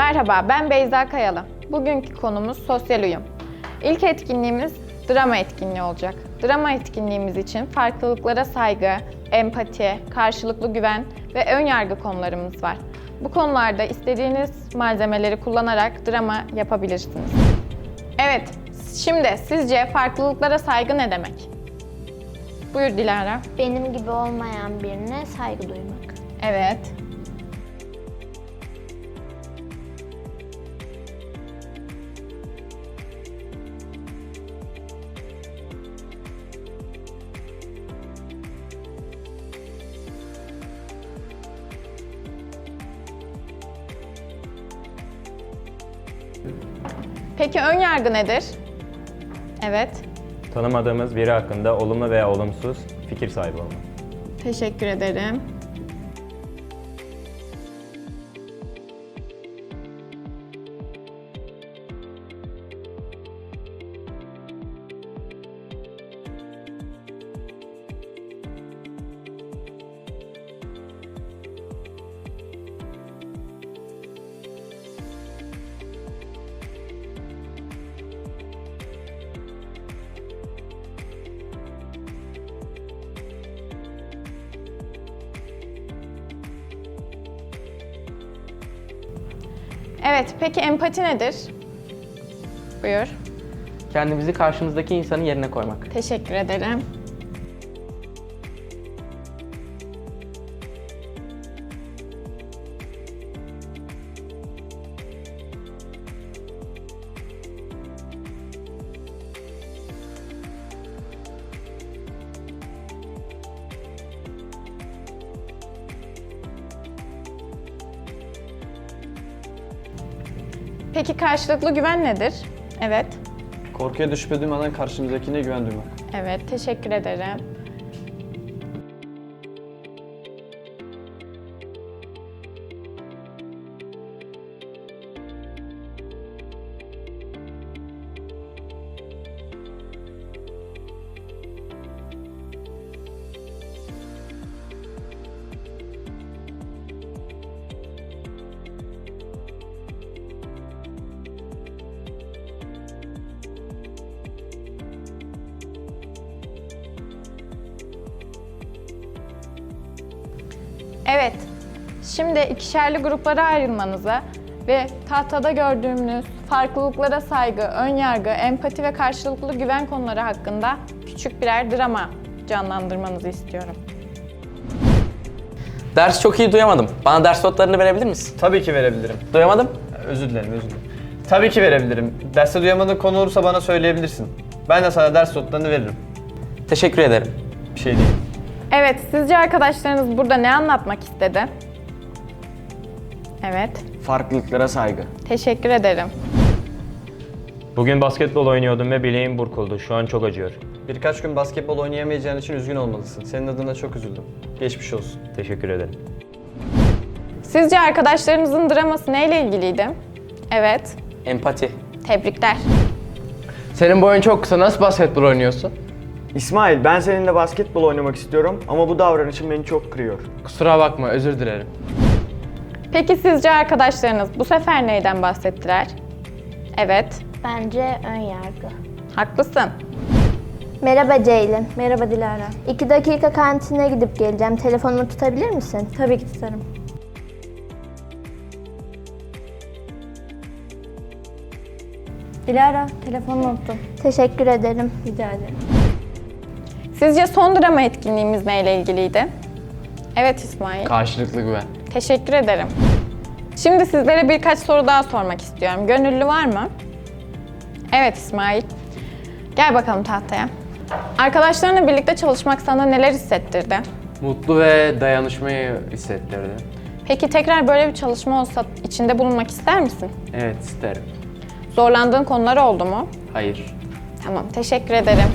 Merhaba, ben Beyza Kayalı. Bugünkü konumuz sosyal uyum. İlk etkinliğimiz drama etkinliği olacak. Drama etkinliğimiz için farklılıklara saygı, empati, karşılıklı güven ve ön yargı konularımız var. Bu konularda istediğiniz malzemeleri kullanarak drama yapabilirsiniz. Evet, şimdi sizce farklılıklara saygı ne demek? Buyur Dilara. Benim gibi olmayan birine saygı duymak. Evet. Peki ön yargı nedir? Evet. Tanımadığımız biri hakkında olumlu veya olumsuz fikir sahibi olmak. Teşekkür ederim. Evet, peki empati nedir? Buyur. Kendimizi karşımızdaki insanın yerine koymak. Teşekkür ederim. Peki karşılıklı güven nedir? Evet. Korkuya da şüphe duymadan karşımızdakine güven duymak. Evet, teşekkür ederim. Evet, şimdi ikişerli gruplara ayrılmanızı ve tahtada gördüğümüz farklılıklara saygı, ön yargı, empati ve karşılıklı güven konuları hakkında küçük birer drama canlandırmanızı istiyorum. Ders çok iyi duyamadım. Bana ders notlarını verebilir misin? Tabii ki verebilirim. Duyamadım. Özür dilerim, özür dilerim. Tabii ki verebilirim. Derste duyamadığın konu olursa bana söyleyebilirsin. Ben de sana ders notlarını veririm. Teşekkür ederim. Bir şey değil. Evet, sizce arkadaşlarınız burada ne anlatmak istedi? Evet, Farklılıklara saygı. teşekkür ederim. Bugün basketbol oynuyordum ve bileğim burkuldu. Şu an çok acıyor. Birkaç gün basketbol oynayamayacağın için üzgün olmalısın. Senin adına çok üzüldüm. Geçmiş olsun. Teşekkür ederim. Sizce arkadaşlarınızın draması neyle ilgiliydi? Evet, Empati. tebrikler. Senin boyun çok kısa. Nasıl basketbol oynuyorsun? İsmail, ben seninle basketbol oynamak istiyorum ama bu davranışın beni çok kırıyor. Kusura bakma, özür dilerim. Peki sizce arkadaşlarınız bu sefer neyden bahsettiler? Evet, Bence ön yargı. haklısın. Merhaba Ceylin. Merhaba Dilara. İki dakika kantine gidip geleceğim. Telefonumu tutabilir misin? Tabii ki tutarım. Dilara, telefonunu unuttum. Teşekkür ederim. Rica ederim. Sizce son drama etkinliğimiz neyle ilgiliydi? Evet İsmail. Karşılıklı güven. Teşekkür ederim. Şimdi sizlere birkaç soru daha sormak istiyorum. Gönüllü var mı? Evet İsmail. Gel bakalım tahtaya. Arkadaşlarınla birlikte çalışmak sana neler hissettirdi? Mutlu ve dayanışmayı hissettirdi. Peki tekrar böyle bir çalışma olsa içinde bulunmak ister misin? Evet, isterim. Zorlandığın konular oldu mu? Hayır. Tamam, teşekkür ederim.